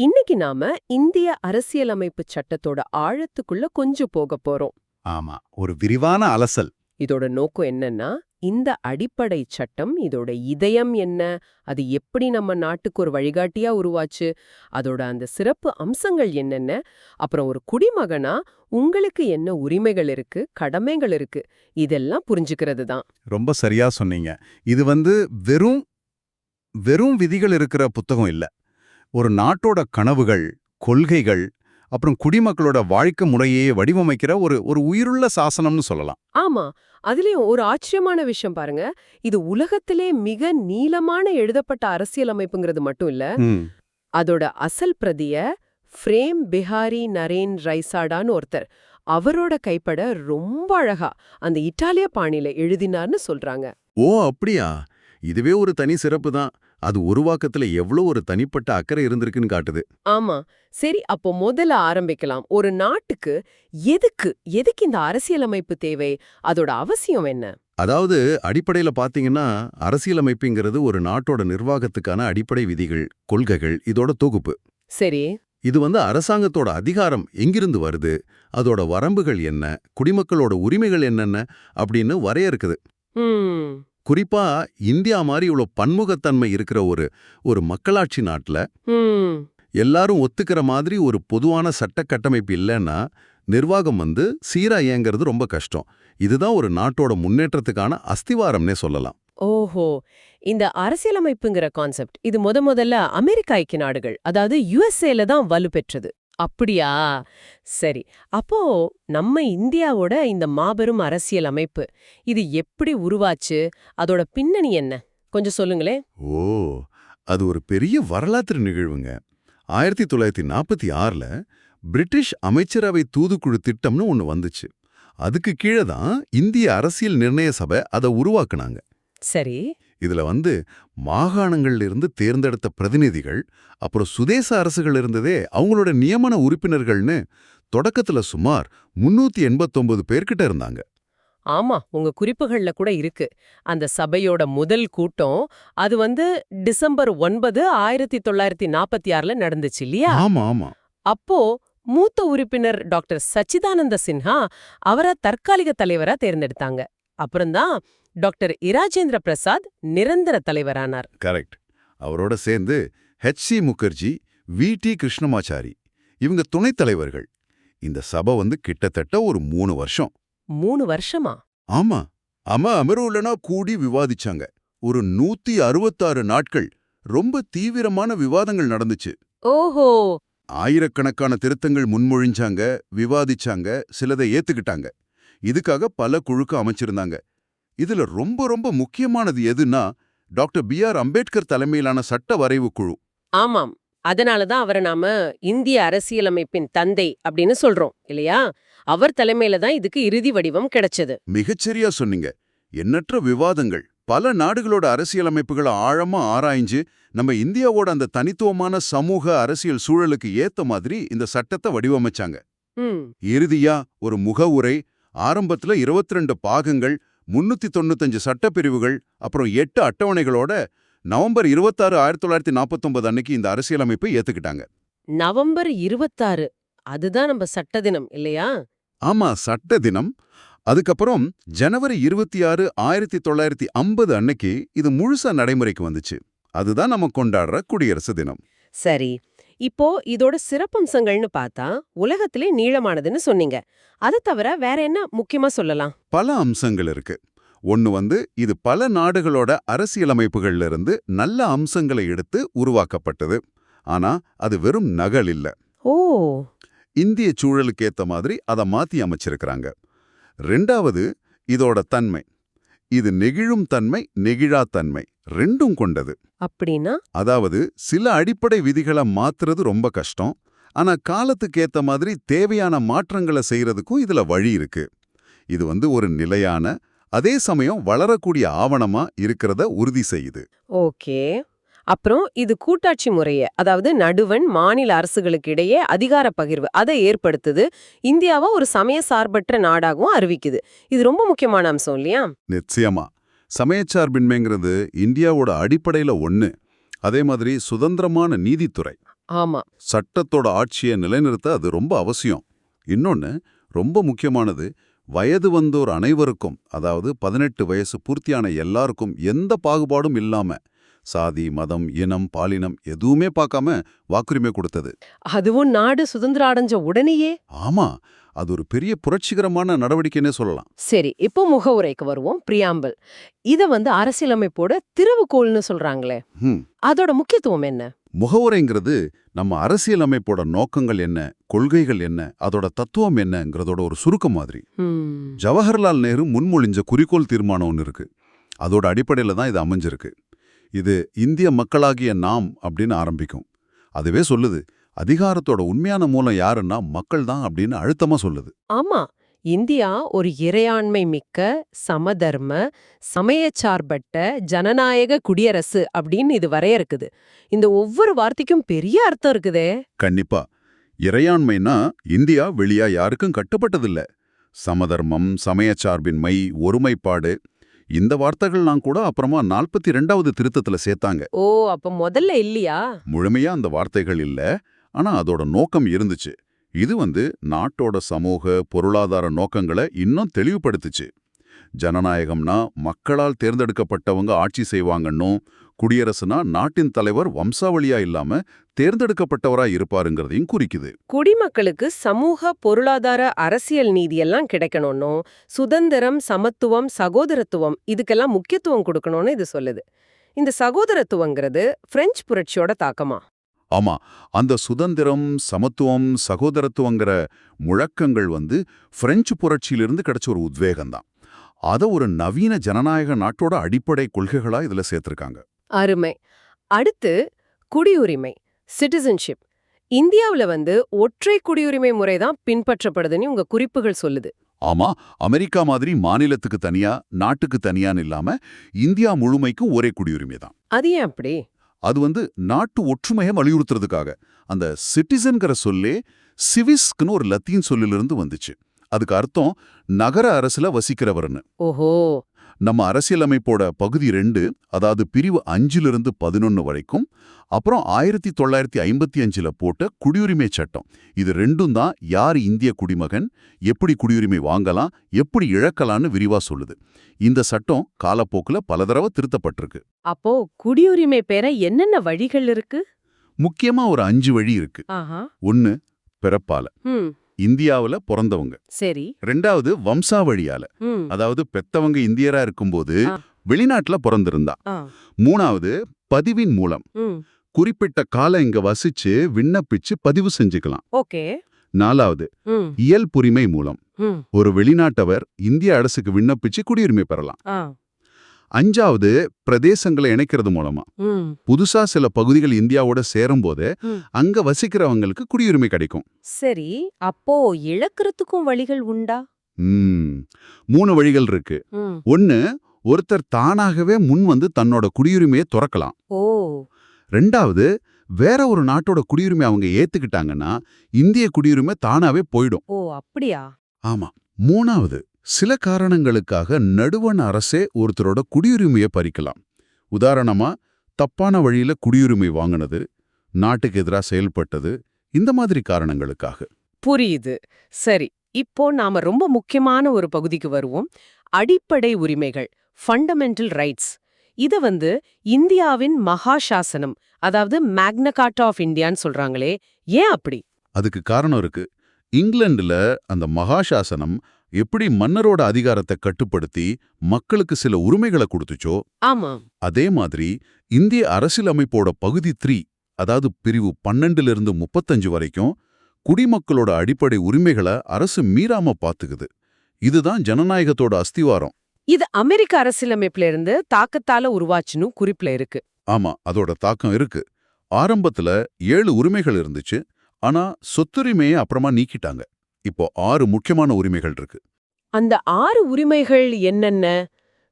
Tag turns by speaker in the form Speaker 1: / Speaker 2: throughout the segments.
Speaker 1: இன்னைக்கு நாம இந்திய அரசியலமைப்பு சட்டத்தோட ஆழத்துக்குள்ள கொஞ்சம் போக போறோம்.
Speaker 2: ஆமா ஒரு விரிவான அலசல்.
Speaker 1: இதோட நோக்கம் என்னன்னா இந்த அடிப்படை சட்டம் இதோட இதயம் என்ன அது எப்படி நம்ம நாட்டுக்கு ஒரு வழிகாட்டியா உருவாச்சு அதோட அந்த சிறப்பு அம்சங்கள் என்னென்ன அப்புறம் ஒரு குடிமகனா உங்களுக்கு என்ன உரிமைகள் இருக்கு கடமைகள் இருக்கு இதெல்லாம் புரிஞ்சுக்கிறது தான்.
Speaker 2: ரொம்ப சரியா சொன்னீங்க. இது வந்து வெறும் வெறும் விதிகள் இருக்கிற புத்தகம் இல்ல. ஒரு நாட்டோட கனவுகள் கொள்கைகள் அப்புறம் குடிமக்களோட வாழ்க்கை முறையே வடிவமைக்கிற ஒரு ஒரு உயிருள்ள சாசனம்னு சொல்லலாம்.
Speaker 1: ஆமா. அதுலயும் ஒரு ஆச்சரியமான விஷயம் பாருங்க. இது உலகத்திலே மிக நீளமான எழுதப்பட்ட அரசியலமைப்புங்கிறது மட்டும் இல்ல அதோட அசல் பிரதிய ஃப்ரேம் பிஹாரி நரேன் ரைசாடான்னு ஒருத்தர். அவரோட கைப்பட ரொம்ப அழகா அந்த இட்டாலிய பாணியில எழுதினார்னு சொல்றாங்க.
Speaker 3: ஓ அப்படியா? இதுவே ஒரு தனி சிறப்பு தான். அது உருவாக்கத்துல எவ்வளோ ஒரு தனிப்பட்ட அக்கறை இருந்திருக்குன்னு காட்டுது.
Speaker 1: ஆமா. சரி அப்போ முதல்ல ஆரம்பிக்கலாம். ஒரு நாட்டுக்கு எதுக்கு எதுக்கு இந்த அரசியலமைப்பு தேவை? அதோட அவசியம் என்ன?
Speaker 3: அதாவது அடிப்படையில பாத்தீங்கன்னா அரசியலமைப்புங்கிறது ஒரு நாட்டோட நிர்வாகத்துக்கான அடிப்படை விதிகள் கொள்கைகள் இதோட தொகுப்பு.
Speaker 1: சரி.
Speaker 3: இது வந்து அரசாங்கத்தோட அதிகாரம் எங்கிருந்து வருது? அதோட வரம்புகள் என்ன? குடிமக்களோட உரிமைகள் என்னென்ன? அப்படின்னு வரையறுக்குது. குறிப்பா இந்தியா மாதிரி இவ்வளோ பன்முகத்தன்மை இருக்கிற ஒரு ஒரு மக்களாட்சி நாட்டுல எல்லாரும் ஒத்துக்கிற மாதிரி ஒரு பொதுவான சட்ட கட்டமைப்பு இல்லைன்னா நிர்வாகம் வந்து சீரா இயங்கிறது ரொம்ப கஷ்டம். இதுதான் ஒரு நாட்டோட முன்னேற்றத்துக்கான அஸ்திவாரம்னே சொல்லலாம்.
Speaker 1: ஓஹோ. இந்த அரசியலமைப்புங்கிற கான்செப்ட் இது முத முதல்ல அமெரிக்க ஐக்கிய நாடுகள் அதாவது யுஎஸ்ஏல தான் வலுப்பெற்றது. அப்படியா? சரி அப்போ நம்ம இந்தியாவோட இந்த மாபெரும் அரசியல் அமைப்பு இது எப்படி உருவாச்சு? அதோட பின்னணி என்ன? கொஞ்சம் சொல்லுங்களேன்
Speaker 3: ஓ அது ஒரு பெரிய வரலாற்று நிகழ்வுங்க. ஆயிரத்தி தொள்ளாயிரத்தி நாற்பத்தி ஆறுல பிரிட்டிஷ் அமைச்சரவை தூதுக்குழு திட்டம்னு ஒன்று வந்துச்சு. அதுக்கு கீழே தான் இந்திய அரசியல் நிர்ணய சபை அதை உருவாக்குனாங்க.
Speaker 1: சரி.
Speaker 3: இதுல வந்து மாகாணங்கள்ல இருந்து தேர்ந்தெடுத்த பிரதிநிதிகள் அப்புறம் சுதேச அரசுகள் இருந்ததே அவங்களோட நியமன உறுப்பினர்கள்னு தொடக்கத்துல சுமார் முன்னூத்தி எண்பத்தொன்பது பேர்கிட்ட இருந்தாங்க.
Speaker 1: ஆமா உங்க குறிப்புகள்ல கூட இருக்கு. அந்த சபையோட முதல் கூட்டம் அது வந்து டிசம்பர் ஒன்பது ஆயிரத்தி தொள்ளாயிரத்தி நாற்பத்தி ஆறுல நடந்துச்சு இல்லையா?
Speaker 3: ஆமா ஆமா.
Speaker 1: அப்போ மூத்த உறுப்பினர் டாக்டர் சச்சிதானந்த சின்ஹா அவரை தற்காலிக தலைவரா தேர்ந்தெடுத்தாங்க. அப்புறம்தான் டாக்டர் இராஜேந்திர பிரசாத் நிரந்தர தலைவரானார்.
Speaker 3: கரெக்ட். அவரோட சேர்ந்து H C Mukherjee V T Krishnamachari இவங்க துணைத் தலைவர்கள். இந்த சபை வந்து கிட்டத்தட்ட ஒரு மூணு வருஷம்.
Speaker 1: மூணு வருஷமா?
Speaker 3: ஆமா. ஆமா அமர்வுலனா கூடி விவாதிச்சாங்க. ஒரு நூத்தி அறுபத்தாறு நாட்கள் ரொம்ப தீவிரமான விவாதங்கள் நடந்துச்சு.
Speaker 1: ஓஹோ!
Speaker 3: ஆயிரக்கணக்கான திருத்தங்கள் முன்மொழிஞ்சாங்க விவாதிச்சாங்க சிலதை ஏத்துக்கிட்டாங்க. இதுக்காக பல குழுக்கு அமைச்சிருந்தாங்க. இதுல ரொம்ப ரொம்ப முக்கியமானது எதுன்னா டாக்டர் பி ஆர் அம்பேத்கர் தலைமையிலான சட்ட வரைவு குழு.
Speaker 1: ஆமாம். அதனாலதான் அவரை நாம இந்திய அரசியலமைப்பின் தந்தை அப்படின்னு சொல்றோம் இல்லையா? அவர் தலைமையில தான் இதுக்கு இறுதி வடிவம் கிடைச்சது.
Speaker 3: மிகச்சரியா சொன்னீங்க. எண்ணற்ற விவாதங்கள். பல நாடுகளோட அரசியலமைப்புகளை ஆழமா ஆராய்ஞ்சு நம்ம இந்தியாவோட அந்த தனித்துவமான சமூக அரசியல் சூழலுக்கு ஏத்த மாதிரி இந்த சட்டத்தை வடிவமைச்சாங்க. இறுதியா ஒரு முகவுரை ஆரம்பத்துல 22 பாகங்கள் முன்னூத்தி தொண்ணூத்தஞ்சு சட்டப்பிரிவுகள் அப்புறம் எட்டு அட்டவணைகளோட நவம்பர் இருபத்தாறு ஆயிரத்தி தொள்ளாயிரத்தி நாற்பத்தொன்பது அன்னைக்கு இந்த அரசியலமைப்பை ஏத்துக்கிட்டாங்க.
Speaker 1: நவம்பர் இருபத்தாறு. அதுதான் நம்ம சட்ட தினம் இல்லையா?
Speaker 3: ஆமா சட்ட தினம். அதுக்கப்புறம் ஜனவரி இருபத்தி ஆறு ஆயிரத்தி தொள்ளாயிரத்தி ஐம்பது அன்னைக்கு இது முழுசா நடைமுறைக்கு வந்துச்சு. அதுதான் நம்ம கொண்டாடுற குடியரசு தினம்.
Speaker 1: சரி. இப்போ இதோட சிறப்பம்சங்கள்னு பார்த்தா உலகத்திலே நீளமானதுன்னு சொன்னீங்க. அதை தவிர வேற என்ன முக்கியமா சொல்லலாம்?
Speaker 3: பல அம்சங்கள் இருக்கு. ஒன்னு வந்து இது பல நாடுகளோட அரசியலமைப்புகள்ல இருந்து நல்ல அம்சங்களை எடுத்து உருவாக்கப்பட்டது. ஆனா அது வெறும் நகல் இல்ல.
Speaker 1: ஓ!
Speaker 3: இந்திய சூழலுக்கு ஏத்த மாதிரி அதை மாத்தி அமைச்சிருக்கிறாங்க. ரெண்டாவது இதோட தன்மை. இது நெகிழும் தன்மை நெகிழா தன்மை ரெண்டும் கொண்டது.
Speaker 1: அப்படின்னா?
Speaker 3: அதாவது சில அடிப்படை விதிகளை மாத்துறது ரொம்ப கஷ்டம். ஆனா காலத்துக்கு ஏத்த மாதிரி தேவையான மாற்றங்களை செய்யறதுக்கும் இதுல வழி இருக்கு. இது வந்து ஒரு நிலையான அதே சமயம் வளரக்கூடிய ஆவணமா இருக்கிறத உறுதி செய்யுது.
Speaker 1: ஓகே. அப்புறம் இது கூட்டாட்சி முறைய அதாவது நடுவன் மாநில அரசுகளுக்கு இடையே அதிகார பகிர்வு அதை ஏற்படுத்துது. இந்தியாவை ஒரு சமய சார்பற்ற நாடாகவும் அறிவிக்குது. இது ரொம்ப முக்கியமான அம்சம் இல்லையா?
Speaker 3: நிச்சயமா. சமயச்சார்பின்மைங்கிறது இந்தியாவோட அடிப்படையில ஒண்ணு. அதே மாதிரி சுதந்திரமான நீதித்துறை.
Speaker 1: ஆமா.
Speaker 3: சட்டத்தோட ஆட்சியை நிலைநிறுத்த அது ரொம்ப அவசியம். இன்னொன்னு ரொம்ப முக்கியமானது வயது வந்தோர் அனைவருக்கும் அதாவது பதினெட்டு வயசு பூர்த்தியான எல்லாருக்கும் எந்த பாகுபாடும் இல்லாம சாதி மதம் இனம் பாலினம் எதுவுமே பார்க்காம வாக்குரிமை கொடுத்தது.
Speaker 1: அதுவும் நாடு சுதந்திரம் அடைஞ்ச உடனேயே?
Speaker 3: ஆமா அது ஒரு பெரிய புரட்சிகரமான நடவடிக்கைன்னே சொல்லலாம்.
Speaker 1: சரி இப்போ முகவுரைக்கு வருவோம். பிரியாம்பிள் இத வந்து அரசியலமைப்போட திருவுகோள்னு சொல்றாங்களே. அதோட முக்கியத்துவம் என்ன?
Speaker 3: முகவுரைங்கிறது நம்ம அரசியலமைப்போட நோக்கங்கள் என்ன கொள்கைகள் என்ன அதோட தத்துவம் என்னங்கிறதோட ஒரு சுருக்கம் மாதிரி. ஜவஹர்லால் நேரு முன்மொழிஞ்ச குறிக்கோள் தீர்மானம் ஒன்று இருக்கு. அதோட அடிப்படையில் தான் இது அமைஞ்சிருக்கு. இது இந்திய மக்களாகிய நாம் அப்படின்னு ஆரம்பிக்கும். அதுவே சொல்லுது அதிகாரத்தோட உண்மையான மூலம் யாருன்னா மக்கள் தான் அப்படின்னு அழுத்தமா சொல்லுது.
Speaker 1: ஆமா இந்தியா ஒரு இறையாண்மை மிக்க சமதர்ம சமயச்சார்பட்ட ஜனநாயக குடியரசு அப்படின்னு இது வரையறுக்குது. இந்த ஒவ்வொரு வார்த்தைக்கும் பெரிய அர்த்தம் இருக்குதே.
Speaker 3: கண்டிப்பா. இறையாண்மைனா இந்தியா வெளியா யாருக்கும் கட்டுப்பட்டதில்ல. சமதர்மம் சமயச்சார்பின்மை ஒருமைப்பாடு இந்த வார்த்தைகள்லாம் கூட அப்புறமா நாற்பத்தி ரெண்டாவது திருத்தத்துல சேர்த்தாங்க.
Speaker 1: ஓ அப்ப முதல்ல இல்லையா?
Speaker 3: முழுமையா அந்த வார்த்தைகள் இல்ல. ஆனா அதோட நோக்கம் இருந்துச்சு. இது வந்து நாட்டோட சமூக பொருளாதார நோக்கங்களை இன்னும் தெளிவுபடுத்துச்சு. ஜனநாயகம்னா மக்களால் தேர்ந்தெடுக்கப்பட்டவங்க ஆட்சி செய்வாங்கன்னும் குடியரசுனா நாட்டின் தலைவர் வம்சாவளியா இல்லாம தேர்ந்தெடுக்கப்பட்டவரா இருப்பாருங்கிறதையும் குறிக்குது.
Speaker 1: குடிமக்களுக்கு சமூக பொருளாதார அரசியல் நீதியெல்லாம் கிடைக்கணும்னும் சுதந்திரம் சமத்துவம் சகோதரத்துவம் இதுக்கெல்லாம் முக்கியத்துவம் கொடுக்கணும்னு இது சொல்லுது. இந்த சகோதரத்துவங்கிறது பிரெஞ்சு புரட்சியோட தாக்கமா?
Speaker 3: ஆமா அந்த சுதந்திரம் சமத்துவம் சகோதரத்துவங்கிற முழக்கங்கள் வந்து பிரெஞ்சு புரட்சியிலிருந்து கிடைச்ச ஒரு உத்வேகம்தான். அத ஒரு நவீன ஜனநாயக நாட்டோட அடிப்படை கொள்கைகளா இதுல சேர்த்திருக்காங்க.
Speaker 1: அருமை. அடுத்து குடியுரிமை சிட்டிசன்ஷிப் இந்தியாவுல வந்து ஒற்றை குடியுரிமை முறை தான் பின்பற்றப்படுதுன்னு உங்க குறிப்புகள் சொல்லுது.
Speaker 3: ஆமா அமெரிக்கா மாதிரி மாநிலத்துக்கு தனியா நாட்டுக்கு தனியான்னு இல்லாம இந்தியா முழுமைக்கும் ஒரே குடியுரிமை தான்.
Speaker 1: அது ஏன் அப்படி?
Speaker 3: அது வந்து நாட்டு ஒற்றுமையை வலியுறுத்துறதுக்காக. அந்த சிட்டிசன்கிற சொல்லே சிவிஸ்க்குன்னு ஒரு லத்தீன் சொல்லிலிருந்து வந்துச்சு. அதுக்கு அர்த்தம் நகர அரசுல வசிக்கிறவர்னு.
Speaker 1: ஓஹோ!
Speaker 3: நம்ம அரசியலமைப்போட பகுதி ரெண்டு அதாவது பிரிவு அஞ்சிலிருந்து பதினொன்னு வரைக்கும் அப்புறம் ஆயிரத்தி தொள்ளாயிரத்தி ஐம்பத்தி அஞ்சுல போட்ட குடியுரிமை சட்டம். இது ரெண்டும் தான் யார் இந்திய குடிமகன் எப்படி குடியுரிமை வாங்கலாம் எப்படி இழக்கலாம்னு விரிவா சொல்லுது. இந்த சட்டம் காலப்போக்குல பல தடவை திருத்தப்பட்டிருக்கு.
Speaker 1: அப்போ குடியுரிமை பெற என்னென்ன வழிகள் இருக்கு?
Speaker 3: முக்கியமா ஒரு அஞ்சு வழி இருக்கு. ஒன்னு பிறப்பால. இந்தியாவுல பிறந்தவங்க.
Speaker 1: சரி.
Speaker 3: ரெண்டாவது வம்சாவழியால. அதாவது பெத்தவங்க இந்தியரா இருக்கும்போது. வெளிநாட்டுல பிறந்திருந்தா. மூணாவது பதிவின் மூலம். குறிப்பிட்ட காலம் இங்க வசிச்சு விண்ணப்பிச்சு பதிவு செஞ்சுக்கலாம்.
Speaker 1: ஓகே.
Speaker 3: நாலாவது
Speaker 1: ம்.
Speaker 3: இயல்புரிமை மூலம். ஒரு வெளிநாட்டவர் இந்திய அரசுக்கு விண்ணப்பிச்சு குடியுரிமை பெறலாம். அஞ்சாவது பிரதேசங்களை இணைக்கிறது மூலமா. புதுசா சில பகுதிகள் இந்தியாவோட சேரும்போது
Speaker 1: ம்.
Speaker 3: அங்க வசிக்கிறவங்களுக்கு குடியுரிமை கிடைக்கும்.
Speaker 1: சரி அப்போ இழக்கிறதுக்கும் வழிகள் உண்டா?
Speaker 3: மூணு வழிகள் இருக்கு. ஒன்னு ஒருத்தர் தானாகவே முன் வந்து தன்னோட குடியுரிமையை துறக்கலாம்.
Speaker 1: ஓ.
Speaker 3: ரெண்டாவது வேற ஒரு நாட்டோட குடியுரிமை அவங்க ஏத்துக்கிட்டாங்கன்னா இந்திய குடியுரிமை தானாவே போயிடும்.
Speaker 1: ஓ அப்படியா?
Speaker 3: ஆமா. மூணாவது சில காரணங்களுக்காக நடுவண் அரசே ஒருத்தரோட குடியுரிமையை பறிக்கலாம். உதாரணமா தப்பான வழியில குடியுரிமை வாங்கினது நாட்டுக்கு எதிராக செயல்பட்டது இந்த மாதிரி காரணங்களுக்காக.
Speaker 1: புரியுது. சரி இப்போ நாம ரொம்ப முக்கியமான ஒரு பகுதிக்கு வருவோம். அடிப்படை உரிமைகள் ஃபண்டமெண்டல் ரைட்ஸ் இத வந்து இந்தியாவின் மகாசாசனம் அதாவது மேக்னா கார்ட்டா ஆஃப் இந்தியான்னு சொல்றாங்களே ஏன் அப்படி?
Speaker 3: அதுக்கு காரணம் இருக்கு. இங்கிலாந்துல அந்த மகாசாசனம் எப்படி மன்னரோட அதிகாரத்தை கட்டுப்படுத்தி மக்களுக்கு சில உரிமைகளை கொடுத்துச்சோ
Speaker 1: ஆமா
Speaker 3: அதே மாதிரி இந்திய அரசியலமைப்போட பகுதி த்ரீ அதாவது பிரிவு பன்னெண்டுல இருந்து முப்பத்தஞ்சு வரைக்கும் குடிமக்களோட அடிப்படை உரிமைகளை அரசு மீறாம பாத்துக்குது இதுதான் ஜனநாயகத்தோட அஸ்திவாரம்.
Speaker 1: இது அமெரிக்க அரசியலமைப்புல இருந்து தாக்கத்தால உருவாச்சுன்னு குறிப்புல இருக்கு.
Speaker 3: ஆமா அதோட தாக்கம் இருக்கு. ஆரம்பத்துல ஏழு உரிமைகள் இருந்துச்சு. ஆனா சொத்துரிமையை அப்புறமா நீக்கிட்டாங்க. இப்போ ஆறு முக்கியமான உரிமைகள் இருக்கு.
Speaker 1: அந்த ஆறு உரிமைகள் என்னென்ன?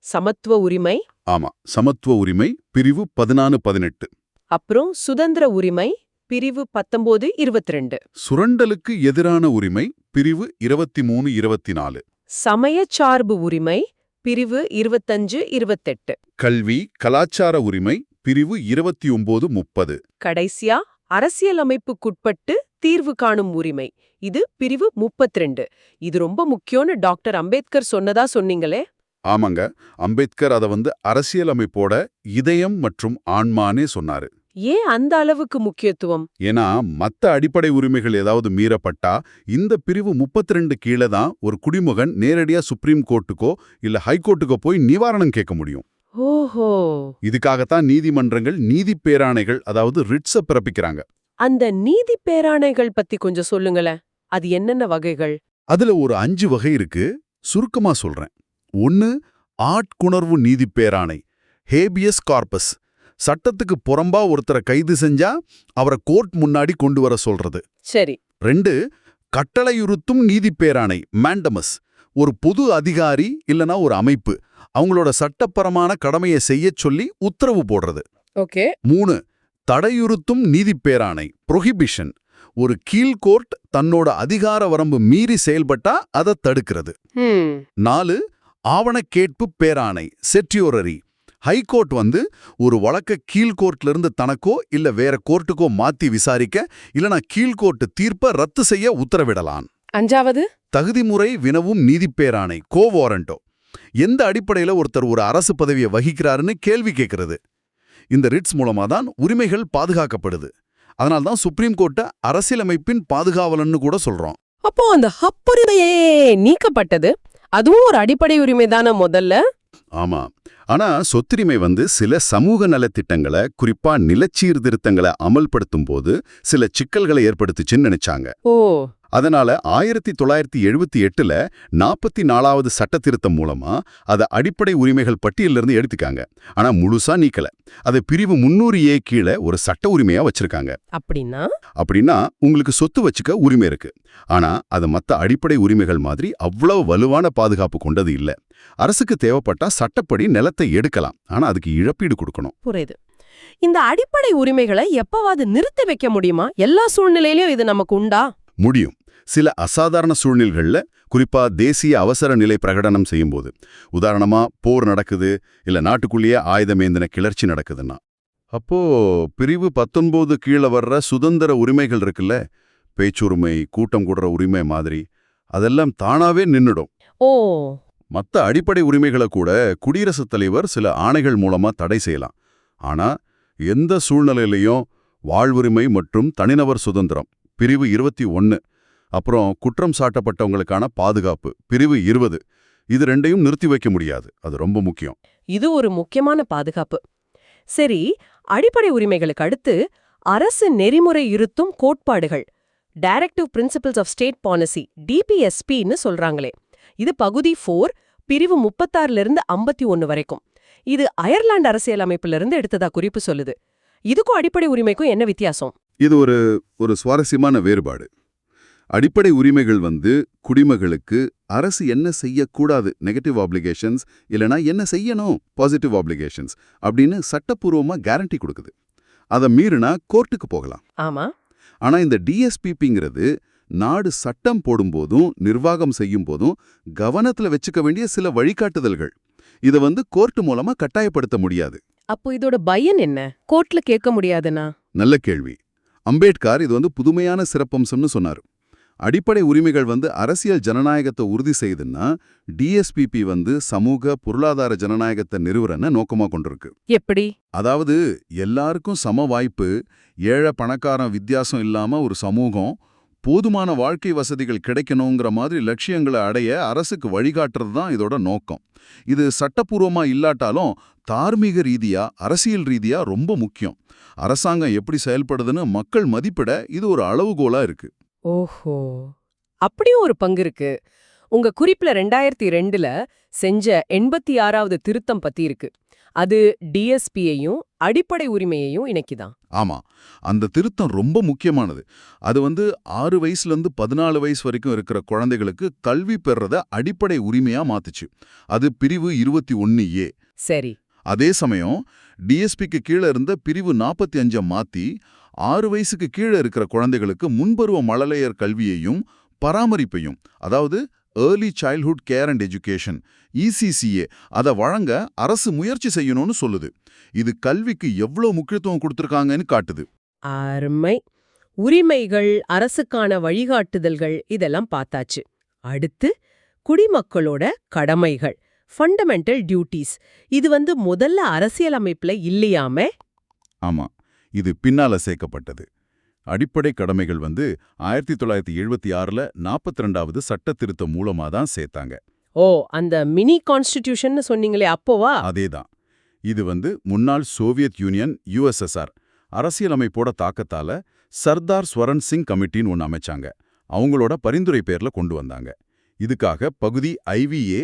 Speaker 1: சமத்துவ உரிமை?
Speaker 3: ஆமா சமத்துவ உரிமை பிரிவு பதினாலு பதினெட்டு.
Speaker 1: அப்புறம் சுதந்திர உரிமை பிரிவு பத்தொன்பது இருபத்தி ரெண்டு
Speaker 3: சுரண்டலுக்கு எதிரான உரிமை பிரிவு இருபத்தி மூணு இருபத்தி நாலு
Speaker 1: சமயச்சார்பு உரிமை பிரிவு இருபத்தஞ்சு இருபத்தெட்டு.
Speaker 3: கல்வி கலாச்சார உரிமை பிரிவு இருபத்தி ஒன்பது முப்பது.
Speaker 1: கடைசியா அரசியலமைப்புக்குட்பட்டு தீர்வு காணும் உரிமை. இது பிரிவு 32 இது ரொம்ப முக்கியம்னு டாக்டர் அம்பேத்கர் சொன்னதா சொன்னீங்களே?
Speaker 3: ஆமாங்க. அம்பேத்கர் அதை வந்து அரசியலமைப்போட இதயம் மற்றும் ஆன்மானே சொன்னாரு.
Speaker 1: ஏன் அந்த அளவுக்கு முக்கியத்துவம்?
Speaker 3: ஏன்னா மத்த அடிப்படை உரிமைகள் ஏதாவது மீறப்பட்டா இந்த பிரிவு 32 கீழே தான் ஒரு குடிமகன் நேரடியா சுப்ரீம் கோர்ட்டுக்கோ இல்ல ஹைகோர்ட்டுக்கோ போய் நிவாரணம் கேட்க முடியும்.
Speaker 1: ஓஹோ.
Speaker 3: இதுக்காகத்தான் நீதிமன்றங்கள் நீதி பேராணைகள் அதாவது ரிட்ஸ பிறப்பிக்கிறாங்க.
Speaker 1: அந்த நீதி பேராணைகள் பத்தி கொஞ்சம் சொல்லுங்களேன். அது என்னென்ன வகைகள்?
Speaker 3: அதுல ஒரு அஞ்சு வகை இருக்கு. சுருக்கமா சொல்றேன். ஒன்னு ஆட்குணர்வு நீதி பேராணை ஹேபியஸ் கார்பஸ். சட்டத்துக்கு புறம்பா ஒருத்தரை கைது செஞ்சா அவரை கோர்ட் முன்னாடி கொண்டு வர சொல்றது.
Speaker 1: சரி.
Speaker 3: ரெண்டு கட்டளையுறுத்தும் நீதி பேராணை மேண்டமஸ் ஒரு பொது அதிகாரி இல்லனா ஒரு அமைப்பு. அவங்களோட சட்டப்பரமான கடமையை செய்யச் சொல்லி உத்தரவு போடுறது.
Speaker 1: ஓகே.
Speaker 3: மூணு தடையுறுத்தும் நீதி பேராணை புரோஹிபிஷன் ஒரு கீழ்கோர்ட் தன்னோட அதிகார வரம்பு மீறி செயல்பட்டா அதை தடுக்கிறது. நாலு ஆவணக் கேட்பு பேராணை செட்டியோரரி ஹைகோர்ட் வந்து ஒரு வழக்க கீழ்கோர்ட்ல இருந்து தனக்கோ இல்ல வேற கோர்ட்டுக்கோ மாத்தி விசாரிக்க இல்லனா கீழ்கோர்ட்டு தீர்ப்ப ரத்து செய்ய உத்தரவிடலாம்.
Speaker 1: அஞ்சாவது?
Speaker 3: தகுதிமுறை வினவும் நீதிப்பேராணை கோ வாரண்டோ எந்த அடிப்படையில ஒருத்தர் ஒரு அரசு பதவியை வகிக்கிறாருன்னு கேள்வி கேட்கிறது. இந்த ரிட்ஸ் மூலமா தான் உரிமைகள் பாதுகாக்கப்படுது. அதனால தான் சுப்ரீம் கோர்ட்டை அரசியலமைப்பின் பாதுகாவலன்னு கூட சொல்றோம்.
Speaker 1: அப்போ அந்த ஹப்புரிமையே நீக்கப்பட்டது? அதுவும் ஒரு அடிப்படை உரிமை தானே முதல்ல?
Speaker 3: ஆமா. ஆனா சொத்துரிமை வந்து சில சமூக நலத்திட்டங்களை குறிப்பா நிலச்சீர்திருத்தங்களை அமல்படுத்தும் போது சில சிக்கல்களை ஏற்படுத்துச்சுன்னு நினைச்சாங்க.
Speaker 1: ஓ.
Speaker 3: அதனால ஆயிரத்தி தொள்ளாயிரத்தி எழுபத்தி எட்டுல நாற்பத்தி நாலாவது சட்டத்திருத்தம் மூலமா அதை அடிப்படை உரிமைகள் பட்டியலிருந்து எடுத்துக்காங்க. ஆனா முழுசா நீக்கல. அதை பிரிவு முன்னூறு ஏ கீழே ஒரு சட்ட உரிமையா வச்சிருக்காங்க.
Speaker 1: அப்படின்னா?
Speaker 3: அப்படின்னா உங்களுக்கு சொத்து வச்சுக்க உரிமை இருக்கு. ஆனா அது மத்த அடிப்படை உரிமைகள் மாதிரி அவ்வளவு வலுவான பாதுகாப்பு கொண்டது இல்ல. அரசுக்கு தேவைப்பட்டா சட்டப்படி நிலத்தை எடுக்கலாம். ஆனா அதுக்கு இழப்பீடு கொடுக்கணும்.
Speaker 1: புரியுது. இந்த அடிப்படை உரிமைகளை எப்பவாவது நிறுத்தி வைக்க முடியுமா? எல்லா சூழ்நிலையிலயும் இது நமக்கு உண்டா?
Speaker 3: முடியும். சில அசாதாரண சூழ்நிலைகள்ல குறிப்பா தேசிய அவசர நிலை பிரகடனம் செய்யும்போது. உதாரணமா போர் நடக்குது இல்ல நாட்டுக்குள்ளேயே ஆயுதமேந்தின கிளர்ச்சி நடக்குதுன்னா. அப்போ பிரிவு பத்தொன்பது கீழே வர்ற சுதந்திர உரிமைகள் இருக்குல்ல? பேச்சுரிமை கூட்டம் கூடுற உரிமை மாதிரி. அதெல்லாம் தானாவே நின்னுடும்.
Speaker 1: ஓ!
Speaker 3: மத்த அடிப்படை உரிமைகளை கூட குடியரசுத் தலைவர் சில ஆணைகள் மூலமா தடை செய்யலாம். ஆனா எந்த சூழ்நிலையிலையும் வாழ்வுரிமை மற்றும் தனிநபர் சுதந்திரம். பிரிவு இருபத்தி ஒன்னு. அப்புறம் குற்றம் சாட்டப்பட்டவங்களுக்கான பாதுகாப்பு பிரிவு இருபது. இது ரெண்டையும் நிறுத்தி வைக்க முடியாது. அது ரொம்ப முக்கியம்.
Speaker 1: இது ஒரு முக்கியமான பாதுகாப்பு. சரி அடிப்படை உரிமைகளுக்கு அடுத்து அரசு நெறிமுறை இருத்தும் கோட்பாடுகள் directive principles of state policy டிபிஎஸ்பின்னு சொல்றாங்களே. இது பகுதி ஃபோர் பிரிவு முப்பத்தாறுல இருந்து ஐம்பத்தி ஒன்னு வரைக்கும். இது அயர்லாந்து அரசியலமைப்புல இருந்து எடுத்ததா குறிப்பு சொல்லுது. இதுக்கும் அடிப்படை உரிமைக்கும் என்ன வித்தியாசம்?
Speaker 3: இது ஒரு ஒரு சுவாரஸ்யமான வேறுபாடு. அடிப்படை உரிமைகள் வந்து குடிமகளுக்கு அரசு என்ன செய்யக்கூடாது? நெகட்டிவ் ஆப்ளிகேஷன்ஸ் இல்லனா என்ன செய்யணும்? பாசிட்டிவ் ஆப்ளிகேஷன்ஸ் அப்படின்னு சட்டப்பூர்வமா கேரண்டி கொடுக்குது. அதை மீறினா கோர்ட்டுக்கு போகலாம்.
Speaker 1: ஆமா.
Speaker 3: ஆனா இந்த டிஎஸ்பிபிங்கிறது நாடு சட்டம் போடும்போதும் நிர்வாகம் செய்யும் போதும் கவனத்துல வச்சுக்க வேண்டிய சில வழிகாட்டுதல்கள். இதை வந்து கோர்ட்டு மூலமா கட்டாயப்படுத்த முடியாது.
Speaker 1: அப்போ இதோட பயன் என்ன? கோர்ட்ல கேட்க முடியாதுனா
Speaker 3: நல்ல கேள்வி. அம்பேத்கர் இது வந்து புதுமையான சிறப்பம்சம்னு சொன்னார். அடிப்படை உரிமைகள் வந்து அரசியல் ஜனநாயகத்தை உறுதி செய்யுதுன்னா டிஎஸ்பிபி வந்து சமூக பொருளாதார ஜனநாயகத்தை நிறுவன நோக்கமா கொண்டிருக்கு.
Speaker 1: எப்படி?
Speaker 3: அதாவது எல்லாருக்கும் சம வாய்ப்பு ஏழை பணக்காரன் வித்தியாசம் இல்லாம ஒரு சமூகம் போதுமான வாழ்க்கை வசதிகள் கிடைக்கணுங்கிற மாதிரி லட்சியங்களை அடைய அரசுக்கு வழிகாட்டுறது தான் இதோட நோக்கம். இது சட்டப்பூர்வமா இல்லாட்டாலும் தார்மீக ரீதியா அரசியல் ரீதியா ரொம்ப முக்கியம். அரசாங்கம் எப்படி செயல்படுதுன்னு மக்கள் மதிப்பிட இது ஒரு அளவுகோலா இருக்கு.
Speaker 1: ஓஹோ. அப்படியும் ஒரு பங்கு இருக்கு. உங்க குறிப்புல ரெண்டாயிரத்தி ரெண்டுல செஞ்ச எண்பத்தி ஆறாவது திருத்தம் பத்தி இருக்கு. அது டிஎஸ்பியையும் அடிப்படை உரிமையையும் இணைக்குதான்.
Speaker 3: ஆமா. அந்த திருத்தம் ரொம்ப முக்கியமானது. அது வந்து ஆறு வயசுல இருந்து பதினாலு வயசு வரைக்கும் இருக்கிற குழந்தைகளுக்கு கல்வி பெறத அடிப்படை உரிமையா மாத்துச்சு. அது பிரிவு இருபத்தி ஒன்னு ஏ.
Speaker 1: சரி.
Speaker 3: அதே சமயம் டிஎஸ்பிக்கு கீழே இருந்த பிரிவு நாற்பத்தி அஞ்சை மாத்தி ஆறு வயசுக்கு கீழே இருக்கிற குழந்தைகளுக்கு முன்பருவ மழலையர் கல்வியையும் பராமரிப்பையும் அதாவது early childhood care and education ECCE அதை வழங்க அரசு முயற்சி செய்யணும்னு சொல்லுது. இது கல்விக்கு எவ்வளோ முக்கியத்துவம் கொடுத்துருக்காங்கன்னு காட்டுது.
Speaker 1: அருமை. உரிமைகள் அரசுக்கான வழிகாட்டுதல்கள் இதெல்லாம் பார்த்தாச்சு. அடுத்து குடிமக்களோட கடமைகள் ஃபண்டமெண்டல் டியூட்டிஸ் இது வந்து முதல்ல அரசியலமைப்புல இல்லையாமே?
Speaker 3: ஆமா. இது பின்னால சேர்க்கப்பட்டது. அடிப்படை கடமைகள் வந்து ஆயிரத்தி தொள்ளாயிரத்தி எழுபத்தி ஆறுல நாற்பத்தி ரெண்டாவது சட்ட திருத்தம் மூலமா தான் சேர்த்தாங்க.
Speaker 1: ஓ அந்த மினி கான்ஸ்டிடியூஷன் சொன்னீங்களே அப்போவா?
Speaker 3: அதேதான். இது வந்து முன்னாள் சோவியத் யூனியன் யுஎஸ்எஸ்ஆர். அரசியலமைப்போட தாக்கத்தால சர்தார் ஸ்வரன் சிங் கமிட்டின்னு ஒன்று அமைச்சாங்க. அவங்களோட பரிந்துரை பேர்ல கொண்டு வந்தாங்க. இதுக்காக பகுதி ஐவிஏ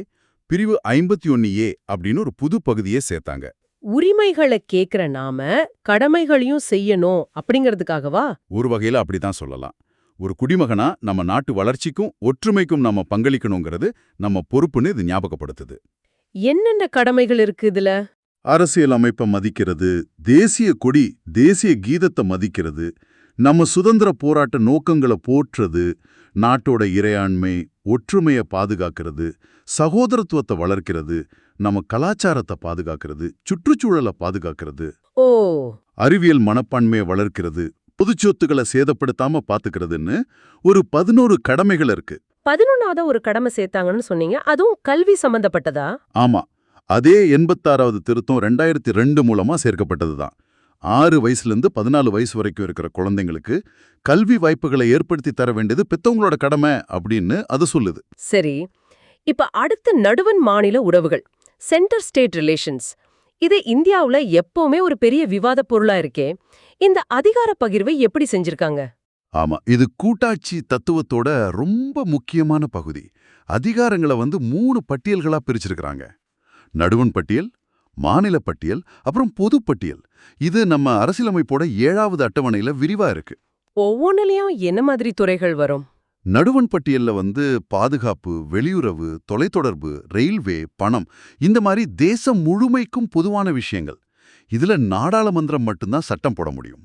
Speaker 3: பிரிவு ஐம்பத்தி ஒன்னு ஏ அப்படின்னு ஒரு புது பகுதியே சேர்த்தாங்க.
Speaker 1: உரிமைகளை கேக்குற நாம கடமைகளையும் செய்யணும் அப்படிங்கறதுக்காகவா?
Speaker 3: ஒரு வகையில அப்படிதான் சொல்லலாம். ஒரு குடிமகனா நம்ம நாட்டு வளர்ச்சிக்கும் ஒற்றுமைக்கும் நம்ம பங்களிக்கணுங்கிறது நம்ம பொறுப்புன்னு இது ஞாபகப்படுத்துது.
Speaker 1: என்னென்ன கடமைகள் இருக்கு இதுல?
Speaker 3: அரசியல் அமைப்பை மதிக்கிறது தேசிய கொடி தேசிய கீதத்தை மதிக்கிறது நம்ம சுதந்திர போராட்ட நோக்கங்களை போற்றுறது நாட்டோட இறையாண்மை ஒற்றுமையை பாதுகாக்கிறது சகோதரத்துவத்தை வளர்க்கிறது நம்ம கலாச்சாரத்தை பாதுகாக்கிறது சுற்றுச்சூழலை பாதுகாக்கிறது
Speaker 1: ஓ.
Speaker 3: அறிவியல் மனப்பான்மையை வளர்க்கிறது பொதுச் சொத்துக்களை சேதப்படுத்தாம பாத்துக்கிறதுன்னு ஒரு பதினோரு கடமைகள் இருக்கு.
Speaker 1: பதினொன்னாவது ஒரு கடமை சேர்த்தாங்கன்னு சொன்னீங்க. அதுவும் கல்வி சம்பந்தப்பட்டதா?
Speaker 3: ஆமா. அதே எண்பத்தாறாவது திருத்தம் ரெண்டாயிரத்தி ரெண்டு மூலமா சேர்க்கப்பட்டதுதான் ஆறு வயசுல இருந்து பதினாலு வயசு வரைக்கும் இருக்கிற குழந்தைங்களுக்கு கல்வி வாய்ப்புகளை ஏற்படுத்தி தர வேண்டியது பெத்தவங்களோட கடமை அப்படின்னு அது சொல்லுது.
Speaker 1: சரி. இப்ப அடுத்து நடுவன் மாநில உறவுகள். Centre state relations. இது இந்தியாவுல எப்பவுமே ஒரு பெரிய விவாத பொருளா இருக்கே. இந்த அதிகார பகிர்வை எப்படி செஞ்சிருக்காங்க?
Speaker 3: ஆமா இது கூட்டாட்சி தத்துவத்தோட ரொம்ப முக்கியமான பகுதி. அதிகாரங்களை வந்து மூணு பட்டியல்களா பிரிச்சிருக்கிறாங்க. நடுவன் பட்டியல் மாநில பட்டியல் அப்புறம் பொது பட்டியல். இது நம்ம அரசியலமைப்போட ஏழாவது அட்டவணையில விரிவா இருக்கு.
Speaker 1: ஒவ்வொன்னுலயும் என்ன மாதிரி துறைகள் வரும்?
Speaker 3: நடுவன் பட்டியல்ல வந்து பாதுகாப்பு வெளியுறவு தொலைத்தொடர்பு ரயில்வே பணம் இந்த மாதிரி தேசம் முழுமைக்கும் பொதுவான விஷயங்கள். இதுல நாடாளுமன்றம் மட்டும்தான் சட்டம் போட முடியும்.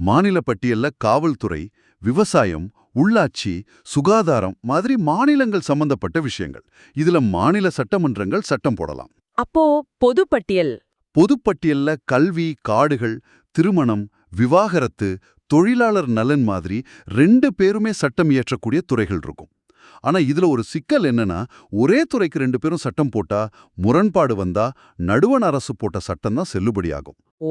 Speaker 3: மாநில பட்டியல்ல காவல்துறை விவசாயம் உள்ளாட்சி சுகாதாரம் மாதிரி மாநிலங்கள் சம்பந்தப்பட்ட விஷயங்கள். இதுல மாநில சட்டமன்றங்கள் சட்டம் போடலாம்.
Speaker 1: அப்போ பொது பட்டியல்
Speaker 3: பொதுப்பட்டியல்ல கல்வி காடுகள் திருமணம் விவாகரத்து தொழிலாளர் நலன் மாதிரி ரெண்டு பேருமே சட்டம் இயற்றக்கூடிய துறைகள் இருக்கும். ஆனா இதுல ஒரு சிக்கல் என்னன்னா ஒரே துறைக்கு ரெண்டு பேரும் சட்டம் போட்டா முரண்பாடு வந்தா நடுவண் அரசு போட்ட சட்டம் தான் செல்லுபடியாகும்.
Speaker 1: ஓ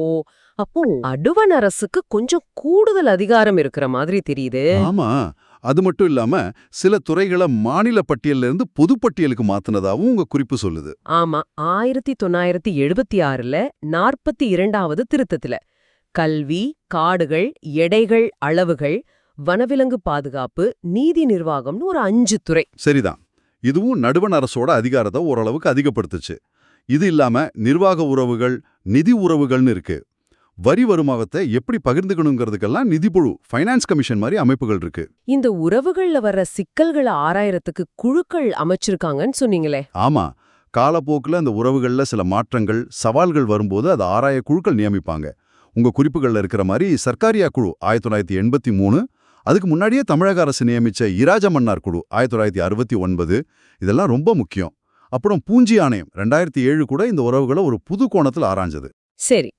Speaker 1: அப்போ நடுவன் அரசுக்கு கொஞ்சம் கூடுதல் அதிகாரம் இருக்கிற மாதிரி தெரியுது.
Speaker 3: ஆமா அது மட்டும் இல்லாம சில துறைகளை மாநில பட்டியல்ல இருந்து பொதுப்பட்டியலுக்கு மாத்தினதாவும் உங்க குறிப்பு சொல்லுது.
Speaker 1: ஆமா ஆயிரத்தி தொள்ளாயிரத்தி எழுபத்தி ஆறுல நாற்பத்தி இரண்டாவது திருத்தத்துல. கல்வி காடுகள் எடைகள் அளவுகள் வனவிலங்கு பாதுகாப்பு நீதி நிர்வாகம்னு ஒரு அஞ்சு துறை.
Speaker 3: சரிதான். இதுவும் நடுவண் அரசோட அதிகாரத்தை ஓரளவுக்கு அதிகப்படுத்துச்சு. இது இல்லாம நிர்வாக உறவுகள் நிதி உறவுகள்னு இருக்கு. வரி வருமானத்தை எப்படி பகிர்ந்துக்கணுங்கிறதுக்கெல்லாம் நிதிப்புழு ஃபைனான்ஸ் கமிஷன் மாதிரி அமைப்புகள் இருக்கு.
Speaker 1: இந்த உறவுகள்ல வர்ற சிக்கல்களை ஆராயறதுக்கு குழுக்கள் அமைச்சிருக்காங்கன்னு சொன்னீங்களே.
Speaker 3: ஆமா. காலப்போக்குல அந்த உறவுகள்ல சில மாற்றங்கள் சவால்கள் வரும்போது அதை ஆராய குழுக்கள் நியமிப்பாங்க. உங்க குறிப்புகள்ல இருக்கிற மாதிரி சர்க்காரியா குழு ஆயிரத்தி தொள்ளாயிரத்தி எண்பத்தி மூணு அதுக்கு முன்னாடியே தமிழக அரசு நியமிச்ச இராஜ மன்னார் குழு ஆயிரத்தி தொள்ளாயிரத்தி அறுபத்தி ஒன்பது இதெல்லாம் ரொம்ப முக்கியம். அப்புறம் பூஞ்சி ஆணையம் ரெண்டாயிரத்தி ஏழு கூட இந்த உறவுகளை ஒரு புது கோணத்தில் ஆராய்ஞ்சது.
Speaker 1: சரி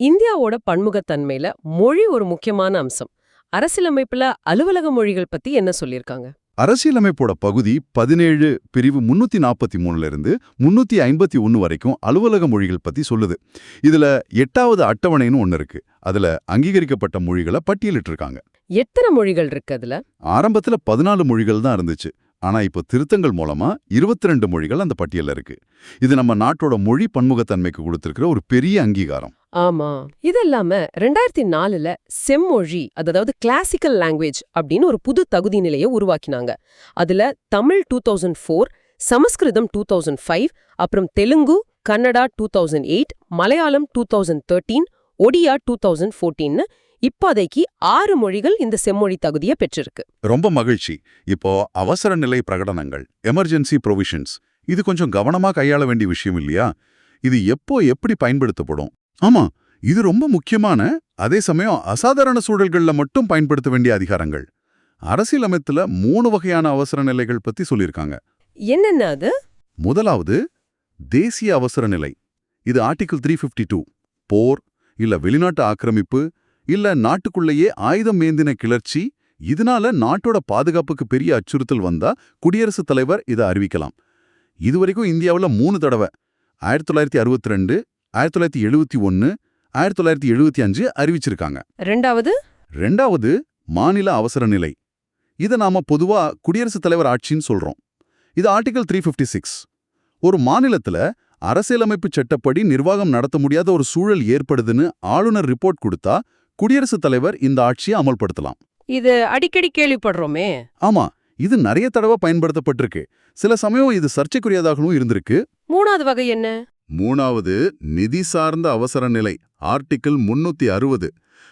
Speaker 1: இந்தியாவோட பன்முகத்தன்மையில மொழி ஒரு முக்கியமான அம்சம். அரசியலமைப்புல அலுவலக மொழிகள் பத்தி என்ன சொல்லியிருக்காங்க?
Speaker 3: அரசியலமைப்போட பகுதி பதினேழு பிரிவு முன்னூத்தி நாற்பத்தி மூணுல இருந்து முன்னூத்தி ஐம்பத்தி ஒன்னு வரைக்கும் அலுவலக மொழிகள் பத்தி சொல்லுது. இதுல எட்டாவது அட்டவணைன்னு ஒன்னு இருக்கு. அதுல அங்கீகரிக்கப்பட்ட மொழிகளை பட்டியலிட்டிருக்காங்க.
Speaker 1: எத்தனை மொழிகள் இருக்கு அதுல?
Speaker 3: ஆரம்பத்துல பதினாலு மொழிகள் தான் இருந்துச்சு. ஆனா இப்போ திருத்தங்கள் மூலமா இருபத்தி ரெண்டு மொழிகள் அந்த பட்டியல்ல இருக்கு. இது நம்ம நாட்டோட மொழி பன்முகத்தன்மைக்கு கொடுத்திருக்கிற ஒரு பெரிய அங்கீகாரம்.
Speaker 1: ஆமா. இது இல்லாம ரெண்டாயிரத்தி நாலுல செம்மொழி அதாவது கிளாசிக்கல் லாங்குவேஜ் அப்படின்னு ஒரு புது தகுதி நிலையை உருவாக்கினாங்க. அதுல Tamil two thousand four Sanskrit two thousand five அப்புறம் Telugu Kannada two thousand eight Malayalam two thousand thirteen Odia two thousand ஃபோர்டீன்னு இப்போதைக்கு ஆறு மொழிகள் இந்த செம்மொழி தகுதியை பெற்றிருக்கு.
Speaker 3: ரொம்ப மகிழ்ச்சி. இப்போ அவசர நிலை பிரகடனங்கள் எமர்ஜென்சி ப்ரொவிஷன்ஸ் இது கொஞ்சம் கவனமா கையாள வேண்டிய விஷயம் இல்லையா? இது எப்போ எப்படி பயன்படுத்தப்படும்? ஆமா இது ரொம்ப முக்கியமான அதே சமயம் அசாதாரண சூழல்கள்ல மட்டும் பயன்படுத்த வேண்டிய அதிகாரங்கள். அரசியலமைத்துல மூணு வகையான அவசர நிலைகள் பத்தி சொல்லியிருக்காங்க.
Speaker 1: என்னென்ன அது?
Speaker 3: முதலாவது தேசிய அவசர நிலை. இது ஆர்டிகிள் த்ரீ போர் இல்ல வெளிநாட்டு ஆக்கிரமிப்பு இல்ல நாட்டுக்குள்ளேயே ஆயுதம் மேந்தின கிளர்ச்சி இதனால நாட்டோட பாதுகாப்புக்கு பெரிய அச்சுறுத்தல் வந்தா குடியரசுத் தலைவர் இதை அறிவிக்கலாம். இதுவரைக்கும் இந்தியாவுல மூணு தடவை. ஆயிரத்தி தொள்ளாயிரத்தி அறுபத்தி ரெண்டு ஆயிரத்தி தொள்ளாயிரத்தி எழுபத்தி ஒன்னு ஆயிரத்தி தொள்ளாயிரத்தி எழுபத்தி அஞ்சு அறிவிச்சிருக்காங்க.
Speaker 1: ரெண்டாவது?
Speaker 3: ரெண்டாவது மாநில அவசர நிலை. இதை நாம பொதுவா குடியரசுத் தலைவர் ஆட்சின்னு சொல்றோம். இது ஆர்டிகல் த்ரீ ஃபிஃப்டி சிக்ஸ். ஒரு மாநிலத்துல அரசியலமைப்பு சட்டப்படி நிர்வாகம் நடத்த முடியாத ஒரு சூழல் ஏற்படுதுன்னு ஆளுநர் ரிப்போர்ட் கொடுத்தா குடியரசுத் தலைவர் இந்த ஆட்சியை அமல்படுத்தலாம்.
Speaker 1: இது அடிக்கடி கேள்விப்படுறோமே.
Speaker 3: ஆமா இது நிறைய தடவை பயன்படுத்தப்பட்டிருக்கு. சில சமயம் இது சர்ச்சைக்குரியதாகவும் இருந்திருக்கு.
Speaker 1: மூணாவது வகை என்ன?
Speaker 3: மூணாவது நிதி சார்ந்த அவசர நிலை ஆர்டிக்கிள் முன்னூத்தி அறுபது.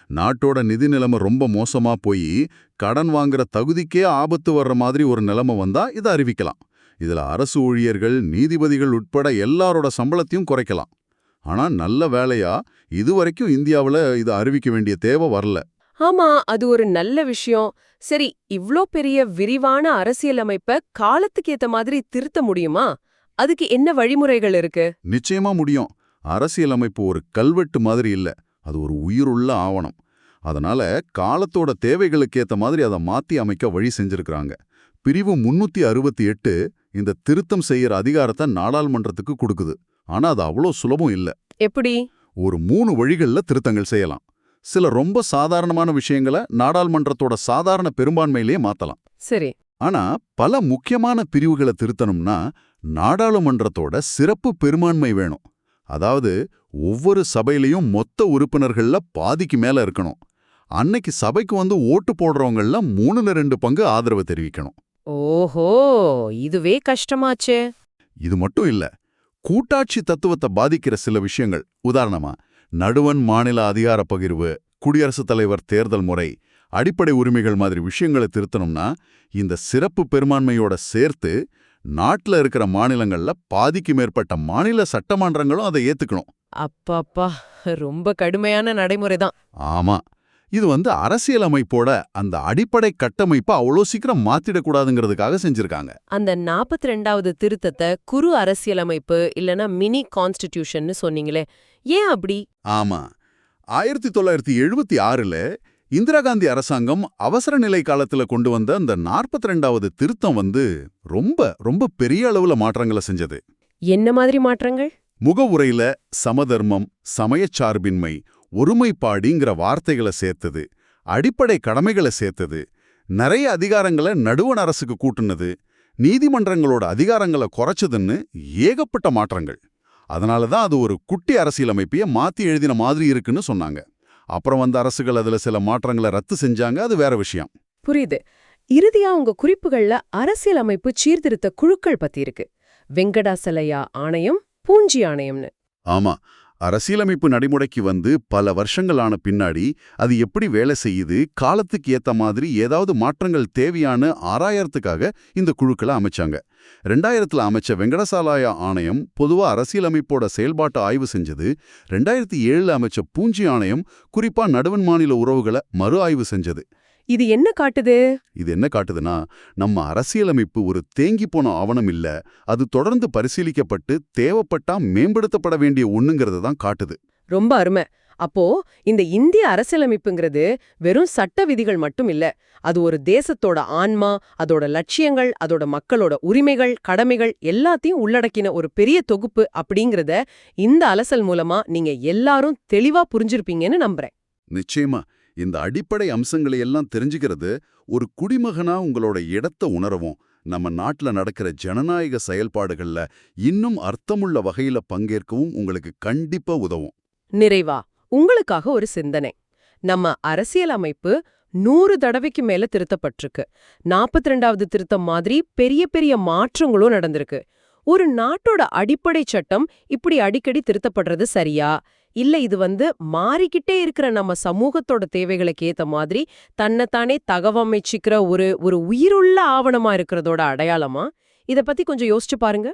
Speaker 3: நாட்டோட நிதி நிலைமை ரொம்ப மோசமா போய் கடன் வாங்குற தகுதிக்கே ஆபத்து வர்ற மாதிரி ஒரு நிலைமை வந்தா இதை அறிவிக்கலாம். இதுல அரசு ஊழியர்கள் நீதிபதிகள் உட்பட எல்லாரோட சம்பளத்தையும் குறைக்கலாம். ஆனா நல்ல வேலையா? இதுவரைக்கும் இந்தியாவுல இதை அறிவிக்க வேண்டிய தேவை வரல.
Speaker 1: ஆமா அது ஒரு நல்ல விஷயம். சரி இவ்ளோ பெரிய விரிவான அரசியலமைப்ப காலத்துக்கு ஏத்த மாதிரி திருத்த முடியுமா? அதுக்கு என்ன வழிமுறைகள் இருக்கு?
Speaker 3: நிச்சயமா முடியும். அரசியலமைப்பு ஒரு கல்வெட்டு மாதிரி இல்ல. அது ஒரு உயிருள்ள ஆவணம். அதனால காலத்தோட தேவைகளுக்கு ஏத்த மாதிரி அதை மாத்தி அமைக்க வழி செஞ்சிருக்கிறாங்க. பிரிவு முன்னூத்தி அறுபத்தி எட்டு இந்த திருத்தம் செய்யற அதிகாரத்தை நாடாளுமன்றத்துக்கு கொடுக்குது. ஆனா அது அவ்வளோ சுலபம் இல்ல.
Speaker 1: எப்படி?
Speaker 3: ஒரு மூணு வழிகள்ல திருத்தங்கள் செய்யலாம். சில ரொம்ப சாதாரணமான விஷயங்களை நாடாளுமன்றத்தோட சாதாரண பெரும்பான்மையிலேயே மாத்தலாம்.
Speaker 1: சரி.
Speaker 3: ஆனா பல முக்கியமான பிரிவுகளை திருத்தணும்னா நாடாளுமன்றத்தோட சிறப்பு பெரும்பான்மை வேணும். அதாவது ஒவ்வொரு சபையிலையும் மொத்த உறுப்பினர்கள்ல பாதிக்கு மேல இருக்கணும். அன்னைக்கு சபைக்கு வந்து ஓட்டு போடுறவங்கள மூணுல ரெண்டு பங்கு ஆதரவு தெரிவிக்கணும்.
Speaker 1: ஓஹோ! இதுவே கஷ்டமாச்சே.
Speaker 3: இது மட்டும் இல்ல. கூட்டாட்சி தத்துவத்தை பாதிக்கிற சில விஷயங்கள். உதாரணமா நடுவன் மாநில அதிகார பகிர்வு குடியரசுத் தலைவர் தேர்தல் முறை அடிப்படை உரிமைகள் மாதிரி விஷயங்களை திருத்தணும்னா இந்த சிறப்பு பெரும்பான்மையோட சேர்த்து நாட்டுல இருக்கிற மாநிலங்கள்ல பாதிக்கு மேற்பட்ட மாநில சட்டமன்றங்களும் அதை ஏத்துக்கணும்.
Speaker 1: அப்பாப்பா ரொம்ப கடுமையான நடைமுறை தான்
Speaker 3: ஆமா. இது வந்து அரசியலமைப்போட அந்த அடிப்படை கட்டமைப்பை அவ்வளோ சீக்கிரம் மாத்திடக்கூடாதுங்கிறதுக்காக செஞ்சிருக்காங்க.
Speaker 1: அந்த நாற்பத்தி ரெண்டாவது திருத்தத்தை குறு அரசியலமைப்பு இல்லனா மினி கான்ஸ்டிடியூஷன்னு சொன்னீங்களே ஏன் அப்படி?
Speaker 3: ஆமா. ஆயிரத்தி தொள்ளாயிரத்தி எழுபத்தி ஆறுல இந்திரா காந்தி அரசாங்கம் அவசர நிலை காலத்துல கொண்டு வந்த அந்த நாற்பத்தி ரெண்டாவது திருத்தம் வந்து ரொம்ப ரொம்ப பெரிய அளவுல மாற்றங்களை செஞ்சது.
Speaker 1: என்ன மாதிரி மாற்றங்கள்?
Speaker 3: முகவுரையில சமதர்மம் சமயச்சார்பின்மை ஒருமைப்பாடிங்கிற வார்த்தைகளை சேர்த்தது அடிப்படை கடமைகளை சேர்த்தது நிறைய அதிகாரங்களை நடுவண் அரசுக்கு கூட்டுனது நீதிமன்றங்களோட அதிகாரங்களை குறைச்சதுன்னு ஏகப்பட்ட மாற்றங்கள். அதனால தான் அது ஒரு குட்டி அரசியலமைப்பையே மாத்தி எழுதின மாதிரி இருக்குன்னு சொன்னாங்க. அப்புறம் வந்த அரசுகள் அதுல சில மாற்றங்களை ரத்து செஞ்சாங்க அது வேற விஷயம்.
Speaker 1: புரியுது. இறுதியா உங்க குறிப்புகள்ல அரசியலமைப்பு சீர்திருத்த குழுக்கள் பத்தி இருக்கு. வெங்கடாசலையா ஆணையம் பூஞ்சி ஆணையம்னு.
Speaker 3: ஆமா. அரசியலமைப்பு நடைமுறைக்கு வந்து பல வருஷங்கள் ஆன பின்னாடி அது எப்படி வேலை செய்யுது காலத்துக்கு ஏத்த மாதிரி ஏதாவது மாற்றங்கள் தேவையான ஆராயறதுக்காக இந்த குழுக்களை அமைச்சாங்க. ரெண்டாயிரத்துல அமைச்ச வெங்கடசாலாயா ஆணையம் பொதுவா அரசியலமைப்போட செயல்பாட்டை ஆய்வு செஞ்சது. ரெண்டாயிரத்தி ஏழுல அமைச்ச பூஞ்சி ஆணையம் குறிப்பா நடுவன் மாநில உறவுகளை மறு ஆய்வு செஞ்சது.
Speaker 1: இது என்ன காட்டுது?
Speaker 3: இது என்ன காட்டுதுன்னா நம்ம அரசியலமைப்பு ஒரு தேங்கி போன ஆவணம் இல்ல அது தொடர்ந்து பரிசீலிக்கப்பட்டு தேவைப்பட்டா மேம்படுத்தப்பட வேண்டிய ஒண்ணுங்கிறது தான் காட்டுது.
Speaker 1: ரொம்ப அருமை. அப்போ இந்த இந்திய அரசியலமைப்புங்கிறது வெறும் சட்ட விதிகள் மட்டும் இல்ல அது ஒரு தேசத்தோட ஆன்மா அதோட லட்சியங்கள் அதோட மக்களோட உரிமைகள் கடமைகள் எல்லாத்தையும் உள்ளடக்கின ஒரு பெரிய தொகுப்பு அப்படிங்கறத இந்த அலசல் மூலமா நீங்க எல்லாரும் தெளிவா புரிஞ்சிருப்பீங்கன்னு நம்புறேன்.
Speaker 3: நிச்சயமா. இந்த அடிப்படை அம்சங்களை எல்லாம் தெரிஞ்சுக்கிறது ஒரு குடிமகனா உங்களோட இடத்த உணரவும். நம்ம நாட்டுல நடக்கிற ஜனநாயக செயல்பாடுகள்ல இன்னும் அர்த்தமுள்ள வகையில பங்கேற்கவும் உங்களுக்கு கண்டிப்பா உதவும்.
Speaker 1: நிறைவா உங்களுக்காக ஒரு சிந்தனை. நம்ம அரசியலமைப்பு நூறு தடவைக்கு மேல திருத்தப்பட்டிருக்கு. நாற்பத்தி ரெண்டாவது திருத்தம் மாதிரி பெரிய பெரிய மாற்றங்களும் நடந்திருக்கு. ஒரு நாட்டோட அடிப்படை சட்டம் இப்படி அடிக்கடி திருத்தப்படுறது சரியா? இல்ல இது வந்து மாறிக்கிட்டே இருக்கிற நம்ம சமூகத்தோட தேவைகளுக்கு ஏத்த மாதிரி தன்னைத்தானே தகவமைச்சிக்கிற ஒரு ஒரு உயிருள்ள ஆவணமா இருக்கிறதோட அடையாளமா? இத பத்தி கொஞ்சம் யோசிச்சு பாருங்க.